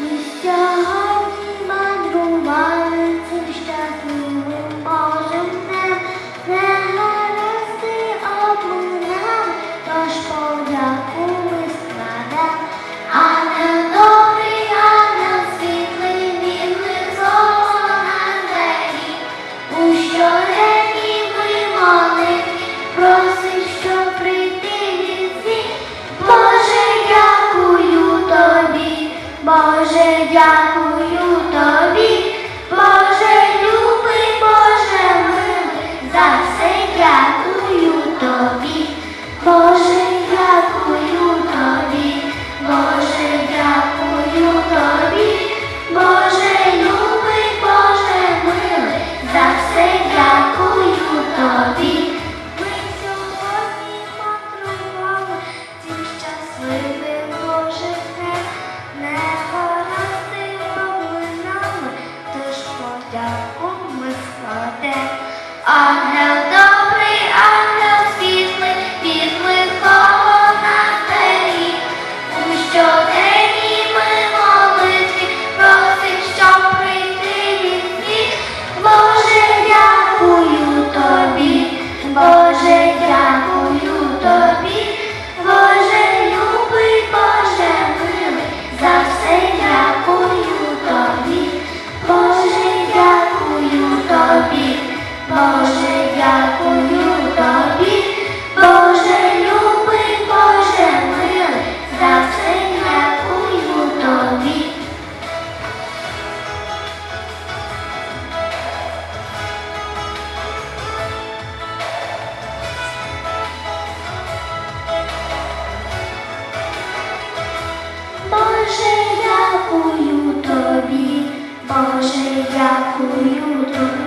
Ми сьогодні за все дякую тобі, Боже, дякую тобі, Боже, дякую тобі, Боже, любий, Боже, милий, за все дякую тобі. Ми сьогодні мандрували цим щасливим Божим днем, не гаразди обминали, тож подяку ми on oh. Дякую тобі, Боже, дякую тобі.